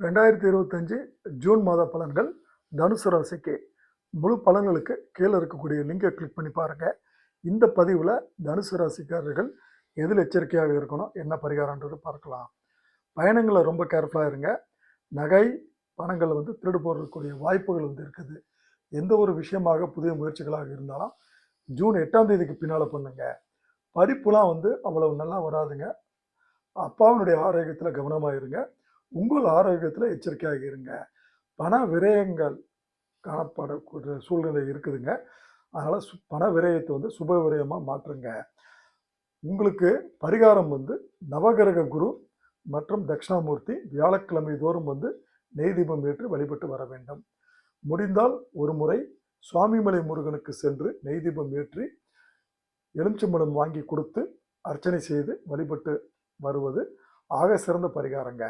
ரெண்டாயிரத்தி இருபத்தஞ்சு ஜூன் மாத பலன்கள் தனுசு ராசிக்கு முழு பலன்களுக்கு கீழே இருக்கக்கூடிய லிங்கை கிளிக் பண்ணி பாருங்கள் இந்த பதிவில் தனுசு ராசிக்காரர்கள் எதில் எச்சரிக்கையாக இருக்கணும் என்ன பரிகாரன்றது பார்க்கலாம். பயணங்களில் ரொம்ப கேர்ஃபுல்லாக இருங்க. நகை பணங்கள் வந்து திருடு போடுறதுக்கூடிய வாய்ப்புகள் வந்து இருக்குது. எந்த ஒரு விஷயமாக புதிய முயற்சிகளாக இருந்தாலும் ஜூன் எட்டாம் தேதிக்கு பின்னால் பண்ணுங்க. படிப்புலாம் வந்து அவ்வளவு நல்லா வராதுங்க. அப்பாவினுடைய ஆரோக்கியத்தில் கவனமாக இருங்க. உங்கள் ஆரோக்கியத்தில் எச்சரிக்கையாக இருங்க. பண விரயங்கள் காணப்படக்கூடிய சூழ்நிலை இருக்குதுங்க. அதனால் சு பண விரயத்தை வந்து சுப விரயமாக மாற்றுங்க. உங்களுக்கு பரிகாரம் வந்து நவகிரக குரு மற்றும் தட்சிணாமூர்த்தி வியாழக்கிழமை தோறும் வந்து நெய் தீபம் ஏற்று வழிபட்டு வர வேண்டும். முடிந்தால் ஒரு முறை சுவாமிமலை முருகனுக்கு சென்று நெய் தீபம் ஏற்றி எலுமிச்சம்பழம் வாங்கி கொடுத்து அர்ச்சனை செய்து வழிபட்டு வருவது ஆக சிறந்த பரிகாரங்க.